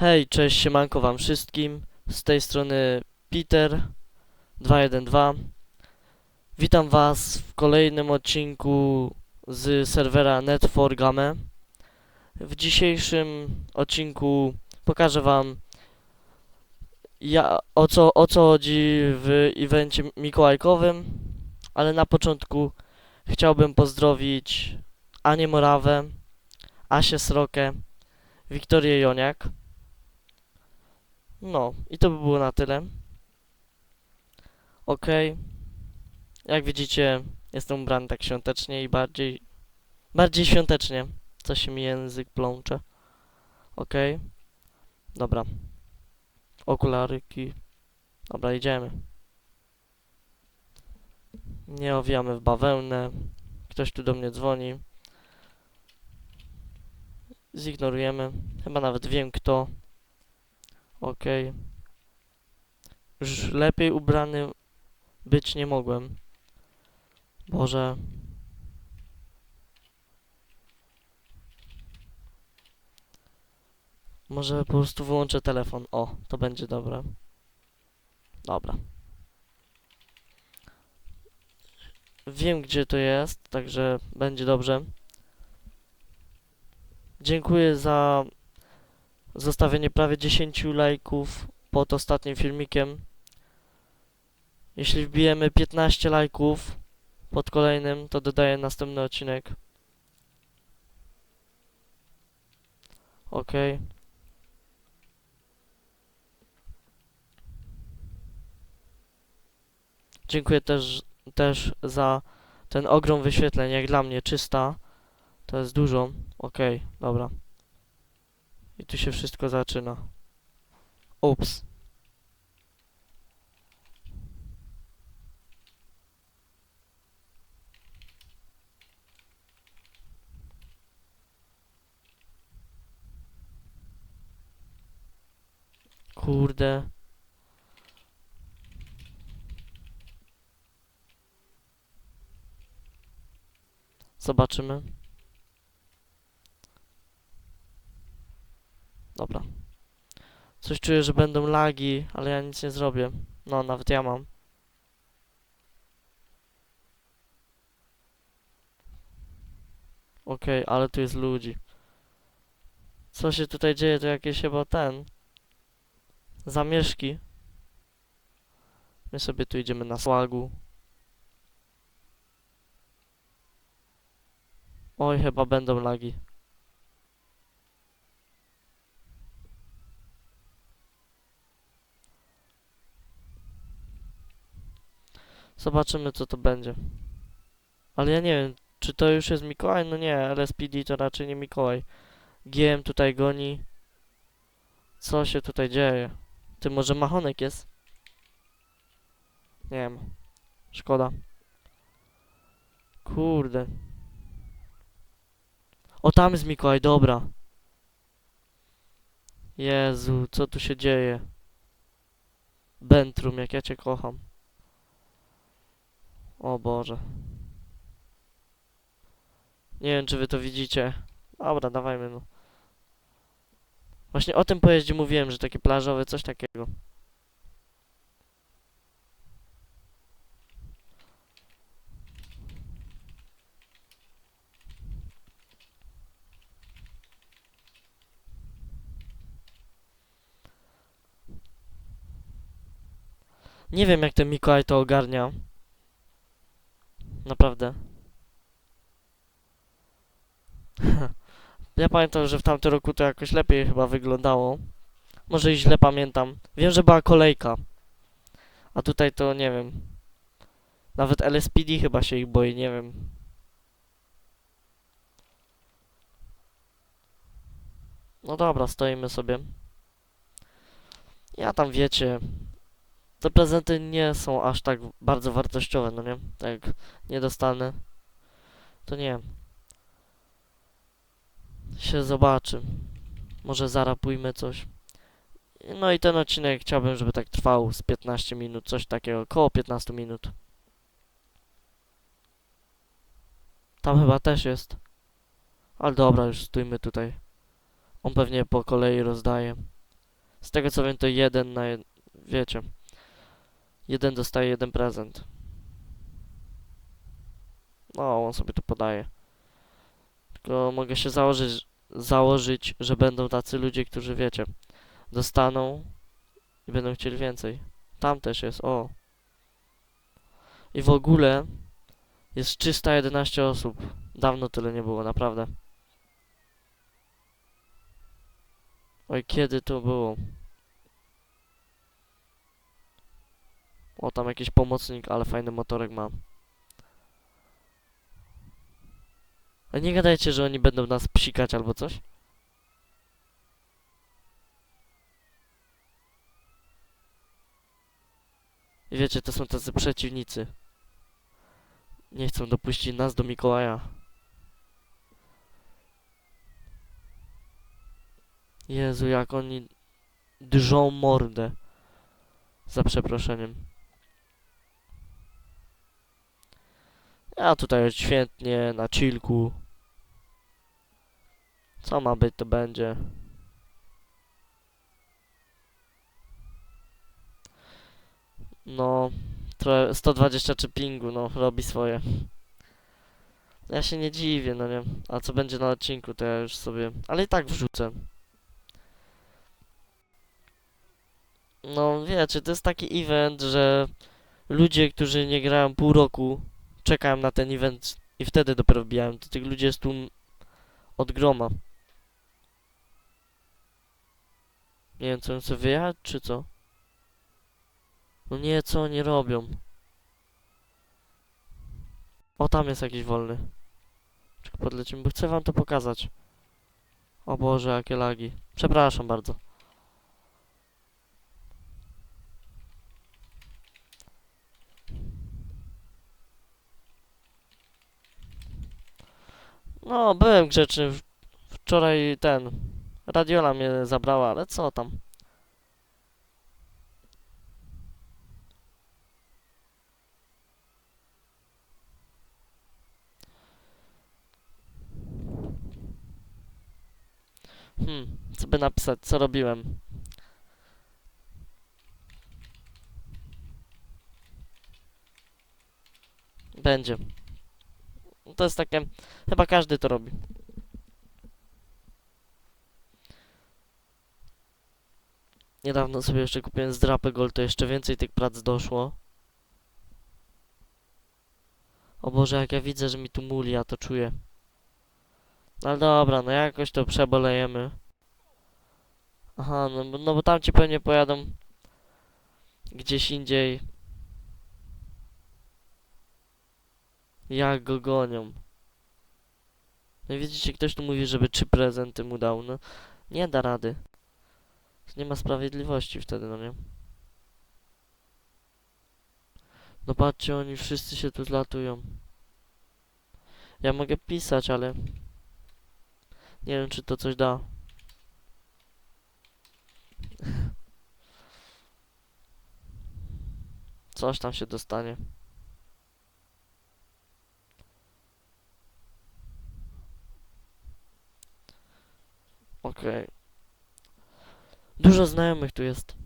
Hej, cześć, siemanko wam wszystkim. Z tej strony Peter 212. Witam was w kolejnym odcinku z serwera Net4Game. W dzisiejszym odcinku pokażę wam ja, o, co, o co chodzi w evencie mikołajkowym, ale na początku chciałbym pozdrowić Anię Morawę, Asię Srokę, Wiktorię Joniak. No, i to by było na tyle. Okej. Jak widzicie, jestem ubrany tak świątecznie i bardziej... Bardziej świątecznie. Coś mi język plącze. Okej. Dobra. Okularyki. Dobra, idziemy. Nie owijamy w bawełnę. Ktoś tu do mnie dzwoni. Zignorujemy. Chyba nawet wiem kto. Okej. Już lepiej ubrany być nie mogłem. Boże. Może po prostu wyłączę telefon. O, to będzie dobre. Dobra. Wiem gdzie to jest, także będzie dobrze. Dziękuję za zostawienie prawie 10 lajków pod ostatnim filmikiem. Jeśli wbijemy 15 lajków pod kolejnym, to dodaję następny odcinek. Ok. Dziękuję też, też za ten ogrom wyświetleń. Jak dla mnie 300 to jest dużo. Ok, dobra. I tu się wszystko zaczyna. Ups. Kurde. Zobaczymy. Dobra. Coś czuję, że będą lagi, ale ja nic nie zrobię. No, nawet ja mam. Okej, ale tu jest ludzi. Co się tutaj dzieje? To jakieś chyba ten... Zamieszki. My sobie tu idziemy na słagu. Oj, chyba będą lagi. Zobaczymy co to będzie. Ale ja nie wiem, czy to już jest Mikołaj? No nie, LSPD to raczej nie Mikołaj. GM tutaj goni. Co się tutaj dzieje? Ty może machonek jest? Nie wiem. Szkoda. Kurde. O tam jest Mikołaj, dobra. Jezu, co tu się dzieje? Bentrum, jak ja cię kocham. O Boże. Nie wiem, czy wy to widzicie. Dobra, dawajmy no. Właśnie o tym pojeździe mówiłem, że takie plażowe, coś takiego. Nie wiem, jak ten Mikołaj to ogarnia. Naprawdę. ja pamiętam, że w tamtym roku to jakoś lepiej chyba wyglądało. Może i źle pamiętam. Wiem, że była kolejka. A tutaj to nie wiem. Nawet LSPD chyba się ich boi, nie wiem. No dobra, stoimy sobie. Ja tam wiecie, te prezenty nie są aż tak bardzo wartościowe, no nie? Tak, nie dostanę. To nie. Się zobaczy. Może zarapujmy coś. No i ten odcinek chciałbym, żeby tak trwał z 15 minut, coś takiego, około 15 minut. Tam chyba też jest. Ale dobra, już stójmy tutaj. On pewnie po kolei rozdaje. Z tego co wiem, to jeden na jed... wiecie. Jeden dostaje jeden prezent. No, on sobie to podaje. Tylko mogę się założyć, założyć, że będą tacy ludzie, którzy wiecie, dostaną i będą chcieli więcej. Tam też jest, o. I w ogóle jest 311 osób. Dawno tyle nie było, naprawdę. Oj, kiedy to było? O, tam jakiś pomocnik, ale fajny motorek ma. A nie gadajcie, że oni będą nas psikać albo coś? I wiecie, to są tacy przeciwnicy. Nie chcą dopuścić nas do Mikołaja. Jezu, jak oni drżą mordę. Za przeproszeniem. Ja tutaj świetnie, na chillku. Co ma być, to będzie. No, trochę 123 pingu, no, robi swoje. Ja się nie dziwię, no nie. A co będzie na odcinku, to ja już sobie... Ale i tak wrzucę. No, wiecie, to jest taki event, że ludzie, którzy nie grają pół roku, czekają na ten event i wtedy dopiero wbijają. To tych ludzi jest tu od groma. Nie wiem, co oni chcą wyjechać, czy co? No nie, co oni robią? O, tam jest jakiś wolny. Czekaj, podlecimy, bo chcę wam to pokazać. O Boże, jakie lagi. Przepraszam bardzo. No, byłem grzeczny. Wczoraj ten... Radiola mnie zabrała, ale co tam? Hmm, co by napisać, co robiłem? Będzie. To jest takie, chyba każdy to robi. Niedawno sobie jeszcze kupiłem z Drapy Gold, to jeszcze więcej tych prac doszło. O Boże, jak ja widzę, że mi tu muli, ja to czuję. Ale dobra, no jakoś to przebolejemy. Aha, no, no bo tam ci pewnie pojadą gdzieś indziej. Jak go gonią. No i widzicie, ktoś tu mówi, żeby trzy prezenty mu dał, no. Nie da rady. Nie ma sprawiedliwości wtedy, no nie? No patrzcie, oni wszyscy się tu zlatują. Ja mogę pisać, ale... Nie wiem, czy to coś da. Coś tam się dostanie. Okej. Dużo znajomych tu jest.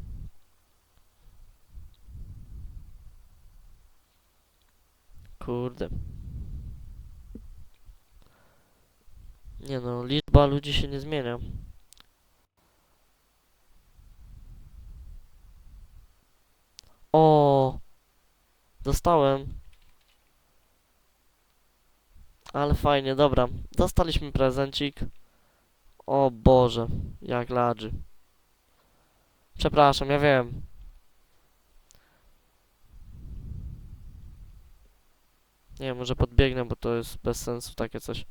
Kurde. Nie no, liczba ludzi się nie zmienia. O, Dostałem. Ale fajnie, dobra. Dostaliśmy prezencik. O Boże, jak ladży. Przepraszam, ja wiem. Nie wiem, może podbiegnę, bo to jest bez sensu takie coś.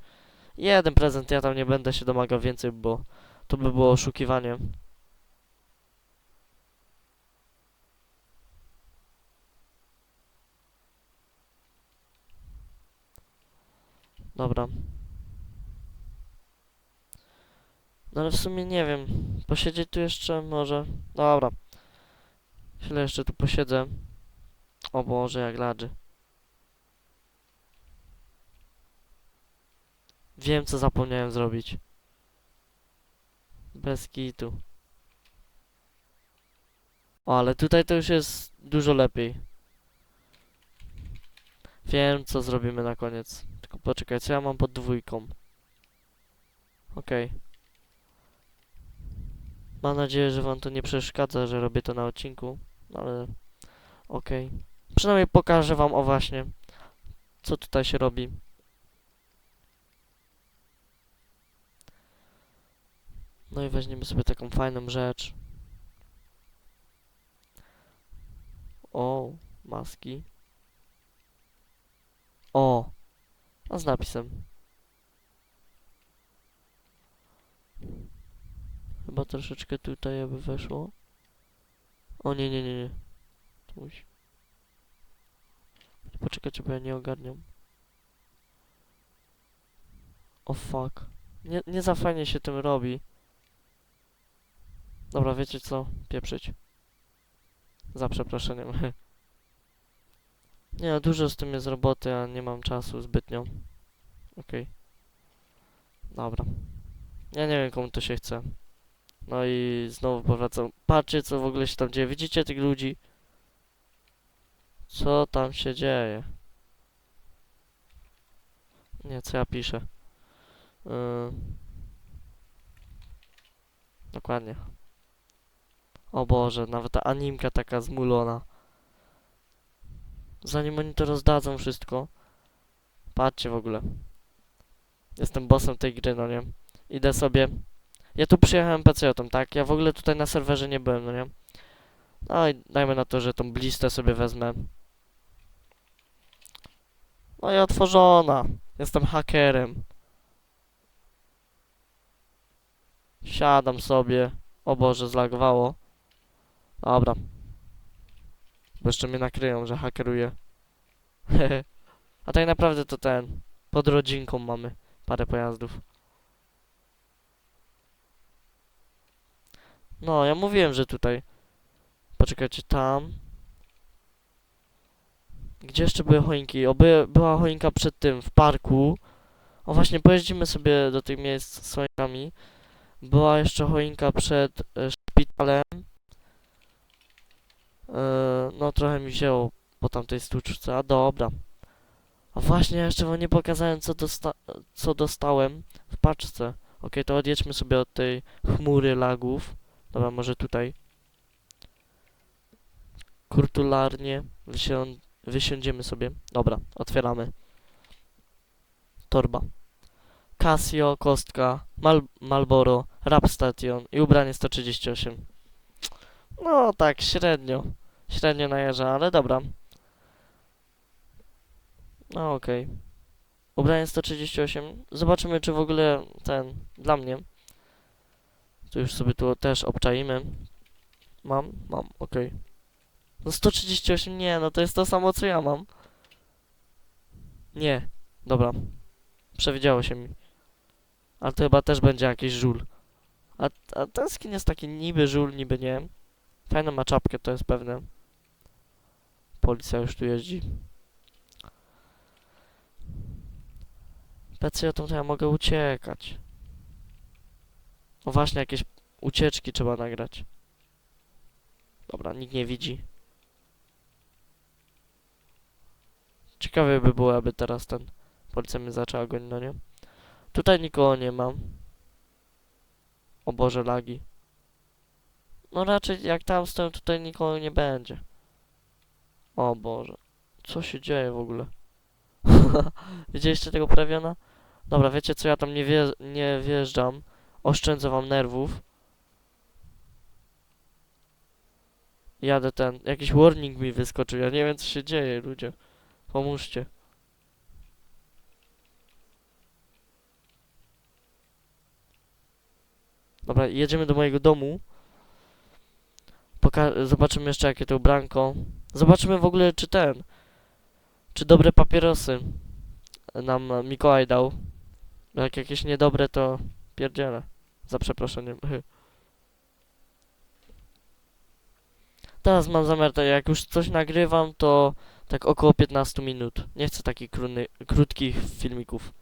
Jeden prezent, ja tam nie będę się domagał więcej, bo to by było oszukiwanie. Dobra. No ale w sumie nie wiem. Posiedzieć tu jeszcze może. Dobra. Chwilę jeszcze tu posiedzę. O Boże, jak ladży. Wiem, co zapomniałem zrobić. Bez kitu. O, ale tutaj to już jest dużo lepiej. Wiem, co zrobimy na koniec. Tylko poczekaj, co ja mam pod dwójką? Okej. Mam nadzieję, że wam to nie przeszkadza, że robię to na odcinku, ale okej. Przynajmniej pokażę wam o właśnie, co tutaj się robi. No i weźmiemy sobie taką fajną rzecz. O, maski. O, a z napisem. Chyba troszeczkę tutaj aby weszło. O nie, nie, nie, nie. Tu musi. Poczekajcie, bo ja nie ogarniam. O fuck. Nie, nie za fajnie się tym robi. Dobra, wiecie co? Pieprzyć. Za przeproszeniem. nie, dużo z tym jest roboty, a nie mam czasu zbytnio. Okej. Dobra. Ja nie wiem, komu to się chce. No i znowu powracam. Patrzcie, co w ogóle się tam dzieje. Widzicie tych ludzi? Co tam się dzieje? Nie, co ja piszę? Yy... Dokładnie. O Boże, nawet ta animka taka zmulona. Zanim oni to rozdadzą wszystko. Patrzcie w ogóle. Jestem bossem tej gry, no nie? Idę sobie. Ja tu przyjechałem pecjotą, tak? Ja w ogóle tutaj na serwerze nie byłem, no nie? No i dajmy na to, że tą blistę sobie wezmę. No i otworzona. Jestem hakerem. Siadam sobie. O Boże, zlagowało. Dobra. Bo jeszcze mnie nakryją, że hakeruję. A tak naprawdę to ten. Pod rodzinką mamy parę pojazdów. No, ja mówiłem, że tutaj. Poczekajcie, tam. Gdzie jeszcze były choinki? O, by, była choinka przed tym, w parku. O, właśnie, pojeździmy sobie do tych miejsc z choinkami. Była jeszcze choinka przed e, szpitalem. E, no, trochę mi wzięło po tamtej stłuczce, a dobra. A właśnie, jeszcze wam nie pokazałem, co, dosta co dostałem w paczce. Ok, to odjedźmy sobie od tej chmury lagów. Dobra, może tutaj. Kurtularnie wysią wysiądziemy sobie. Dobra, otwieramy. Torba. Casio, kostka, Mal Malboro, Rapstation i ubranie 138. No tak, średnio. Średnio najeżdża, ale dobra. No okej. Ubranie 138. Zobaczymy, czy w ogóle ten, dla mnie. Tu już sobie tu też obczaimy. Mam? Mam, okej. No 138, nie, no to jest to samo, co ja mam. Nie, dobra. Przewidziało się mi. Ale to chyba też będzie jakiś żul. A, a ten skin jest taki niby żul, niby nie. Fajną ma czapkę, to jest pewne. Policja już tu jeździ. PC to ja mogę uciekać. O właśnie, jakieś ucieczki trzeba nagrać. Dobra, nikt nie widzi. Ciekawe by było, aby teraz ten policja mnie zaczęła gonić, no nie? Tutaj nikogo nie mam. O Boże, lagi. No raczej jak tam stoję, tutaj nikogo nie będzie. O Boże. Co się dzieje w ogóle? Widzieliście tego prawiona? Dobra, wiecie co, ja tam nie, wie nie wjeżdżam. Oszczędzę wam nerwów. Jadę ten, jakiś warning mi wyskoczył, ja nie wiem co się dzieje, ludzie. Pomóżcie. Dobra, jedziemy do mojego domu. Poka zobaczymy jeszcze jakie to ubranko. Zobaczymy w ogóle czy ten, czy dobre papierosy nam Mikołaj dał. Jak jakieś niedobre to Pierdziele. Za przeproszeniem. Teraz mam zamiar, tak jak już coś nagrywam, to tak około 15 minut. Nie chcę takich kruny, krótkich filmików.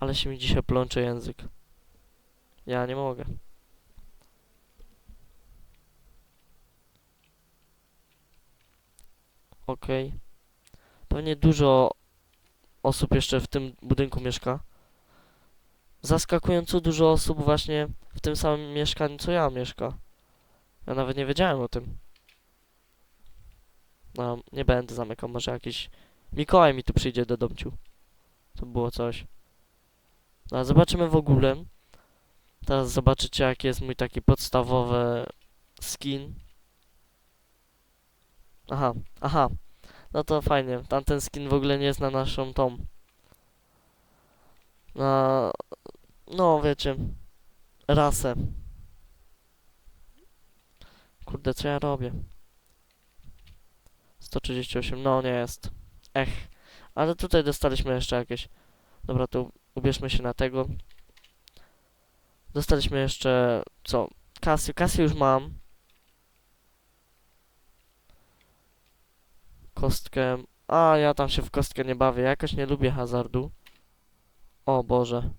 Ale się mi dzisiaj plącze język. Ja nie mogę. Okej. Okay. Pewnie dużo osób jeszcze w tym budynku mieszka. Zaskakująco dużo osób właśnie w tym samym mieszkaniu, co ja mieszka. Ja nawet nie wiedziałem o tym. No, nie będę zamykał, może jakiś Mikołaj mi tu przyjdzie do domciu. To było coś. No, a zobaczymy w ogóle. Teraz zobaczycie, jaki jest mój taki podstawowy skin. Aha, aha. No to fajnie. Tamten skin w ogóle nie jest na naszą tą. Na. No, wiecie. Rasę. Kurde, co ja robię? 138, no nie jest. Ech. Ale tutaj dostaliśmy jeszcze jakieś. Dobra, to ubierzmy się na tego. Dostaliśmy jeszcze. Co? Casio. Casio już mam. Kostkę. A, ja tam się w kostkę nie bawię. Jakoś nie lubię hazardu. O Boże.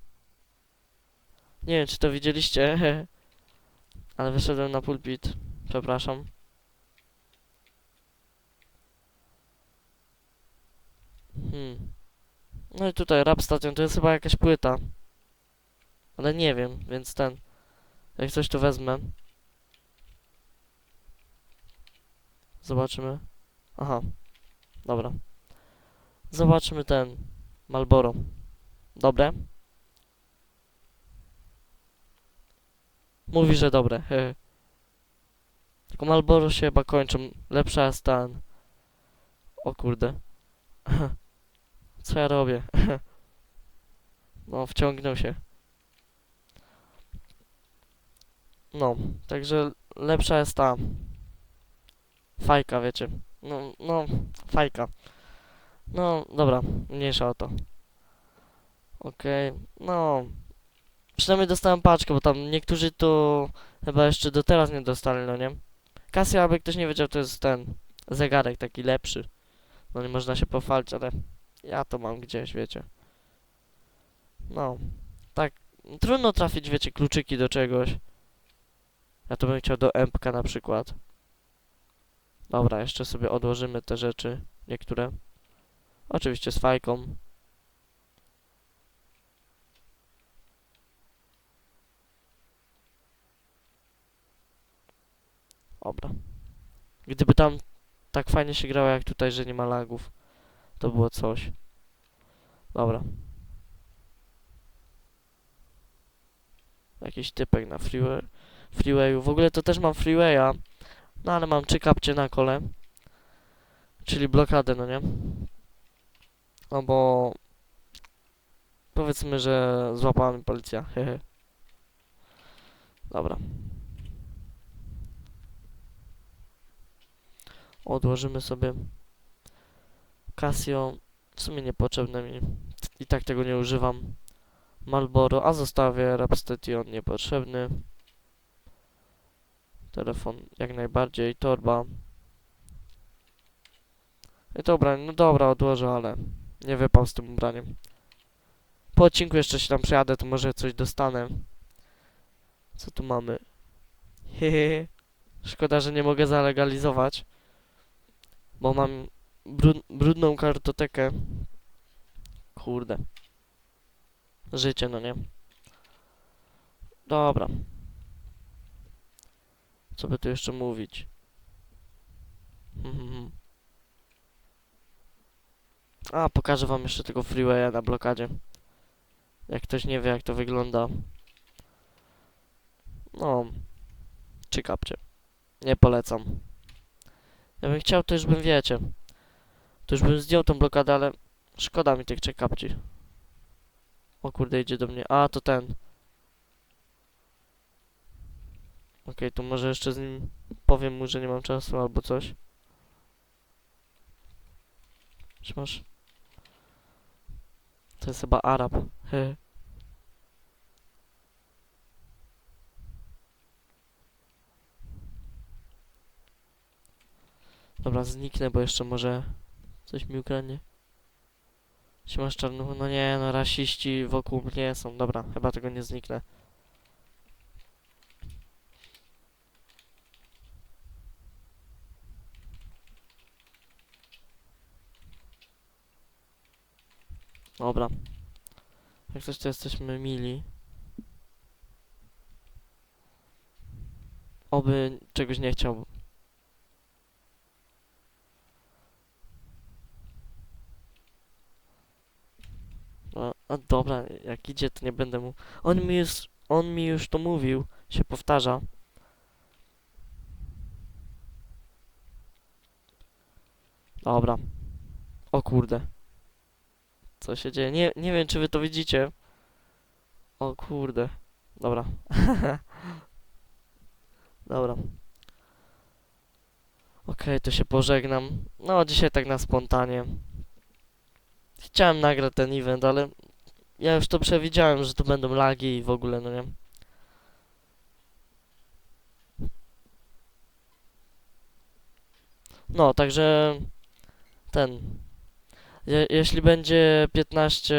Nie wiem, czy to widzieliście. Ale wyszedłem na pulpit. Przepraszam. Hmm. No i tutaj Rap Station to jest chyba jakaś płyta. Ale nie wiem, więc ten. Jak coś to wezmę. Zobaczymy. Aha. Dobra. Zobaczmy ten. Malboro. Dobre? Mówi, że dobre. Tylko Malboro się chyba kończą. Lepsza jest ten. O kurde. Co ja robię? No, wciągnął się. No, także lepsza jest ta fajka, wiecie. No, no, fajka. No, dobra, mniejsza o to. Okej, no. Przynajmniej dostałem paczkę, bo tam niektórzy to chyba jeszcze do teraz nie dostali, no nie? Casio, aby ktoś nie wiedział, to jest ten zegarek taki lepszy. No nie można się pochwalić, ale ja to mam gdzieś, wiecie. No, tak, trudno trafić, wiecie, kluczyki do czegoś. Ja to bym chciał do empka na przykład. Dobra, jeszcze sobie odłożymy te rzeczy, niektóre. Oczywiście z fajką. Dobra. Gdyby tam tak fajnie się grało jak tutaj, że nie ma lagów, to było coś. Dobra. Jakiś typek na freeway, freewayu. W ogóle to też mam freewaya, no ale mam trzy kapcie na kole. Czyli blokadę, no nie? No bo... Powiedzmy, że złapała mi policja. Dobra. Odłożymy sobie Casio. W sumie niepotrzebne mi. I tak tego nie używam. Malboro, a zostawię Rapstation niepotrzebny. Telefon jak najbardziej, torba. I dobra, no dobra, odłożę, ale nie wypał z tym ubraniem. Po odcinku jeszcze się tam przejadę, to może coś dostanę. Co tu mamy? Hehehe. Szkoda, że nie mogę zalegalizować. Bo mam brud brudną kartotekę. Kurde. Życie, no nie? Dobra. Co by tu jeszcze mówić? Mhm. A, pokażę wam jeszcze tego freewaya na blokadzie. Jak ktoś nie wie, jak to wygląda. No. Czy kapcie. Nie polecam. Ja bym chciał, to już bym wiecie. To już bym zdjął tą blokadę, ale szkoda mi tych trzech kapci. O kurde, idzie do mnie. A, to ten. Okej, to może jeszcze z nim powiem mu, że nie mam czasu albo coś. Czy masz? To jest chyba Arab. He. Dobra, zniknę, bo jeszcze może coś mi ukradnie. Czy masz czarnuchu? No nie, no rasiści wokół mnie są. Dobra, chyba tego nie zniknę. Dobra. Jak coś to jesteśmy mili. Oby czegoś nie chciał. A, a dobra, jak idzie, to nie będę mu. On mi już, on mi już to mówił, się powtarza. Dobra. O kurde. Co się dzieje? Nie, nie wiem, czy wy to widzicie. O kurde. Dobra. Dobra. Okej, to się pożegnam. No, dzisiaj tak na spontanie. Chciałem nagrać ten event, ale ja już to przewidziałem, że tu będą lagi i w ogóle, no nie? No, także ten. Je, jeśli będzie 15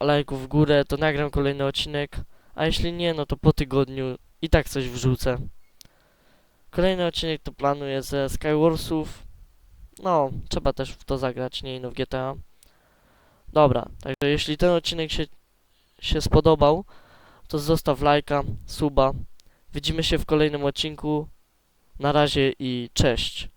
lajków w górę, to nagram kolejny odcinek, a jeśli nie, no to po tygodniu i tak coś wrzucę. Kolejny odcinek to planuję ze Skywarsów. No, trzeba też w to zagrać, nie ino w GTA. Dobra, także jeśli ten odcinek się, się spodobał, to zostaw lajka, suba. Widzimy się w kolejnym odcinku. Na razie i cześć.